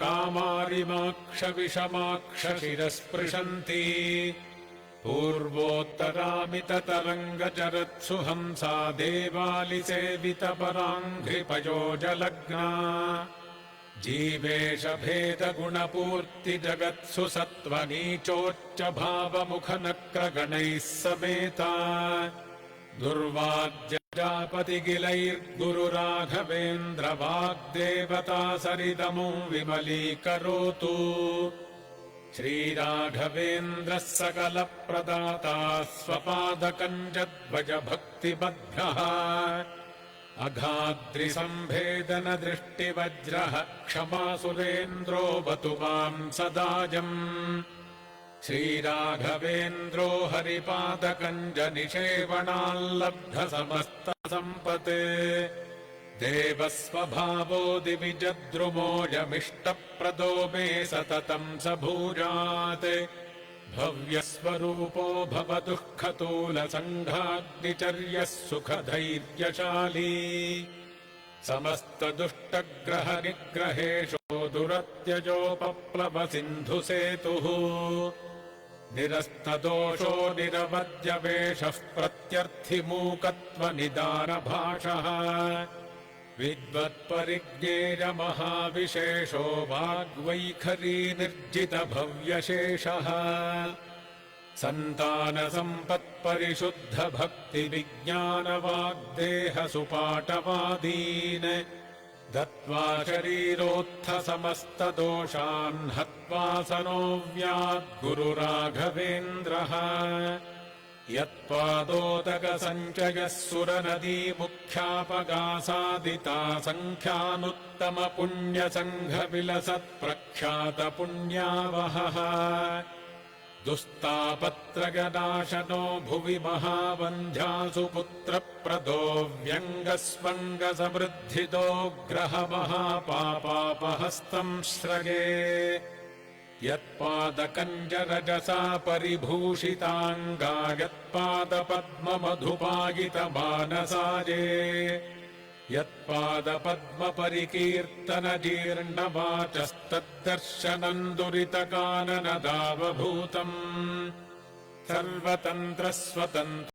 कामारिमाक्षविषमाक्षशिरस्पृशन्ति पूर्वोत्तरामिततरङ्गचरत्सु हंसा देवालिसेवितपराङ्घ्रिपयोजलग्ना जीवेशभेदगुणपूर्तिजगत्सु सत्त्वनीचोच्च भावमुखनक्रगणैः समेता दुर्वाद्यजापतिगिलैर्गुरुराघवेन्द्रवाग्देवता सरिदमु विमलीकरोतु श्रीराघवेन्द्रः सकलप्रदाता स्वपादकञ्जध्वजभक्तिबद्धः अघाद्रिसम्भेदनदृष्टिवज्रः क्षमासुरेन्द्रो वतु माम् सदाजम् श्रीराघवेन्द्रो हरिपादकञ्जनिषेवणाल्लब्धसमस्तसम्पत्। देवस्वभावो दिविजद्रुमोऽयमिष्टप्रदो मे सततम् स भूयात् भव्यस्वरूपो भवदुःखतूलसङ्घाग्निचर्यः सुखधैर्यशाली। समस्तदुष्टग्रहनिग्रहेशो दुरत्यजोपप्लवसिन्धुसेतुः निरस्तदोषो निरवद्यवेषः प्रत्यर्थिमूकत्वनिदानभाषः। विद्वत्परिज्ञेयमहाविशेषो वाग्वैखरी निर्जितभव्यशेषः। सन्तानसम्पत्परिशुद्धभक्तिविज्ञानवाग्देहसुपाटवादीन् दत्त्वा शरीरोत्थसमस्तदोषान् हत्वा सनो व्याद्गुरुराघवेन्द्रः यत्पादोदकसञ्चयः सुरनदीमुख्यापगासादिता सङ्ख्यानुत्तमपुण्यसङ्घविलसत्प्रख्यातपुण्यावहः दुस्तापत्रगनाशनो भुवि महावन्ध्यासु पुत्रप्रदो व्यङ्गस्वङ्गसमृद्धितो ग्रहमहापापापहस्तम् श्रगे। यत्पादकञ्जरजसा परिभूषिताङ्गा यत्पादपद्ममधुपायितमानसाये यत्पादपद्मपरिकीर्तनजीर्णवाचस्तद्दर्शनम् दुरितकाननदावभूतम् सर्वतन्त्रस्वतन्त्र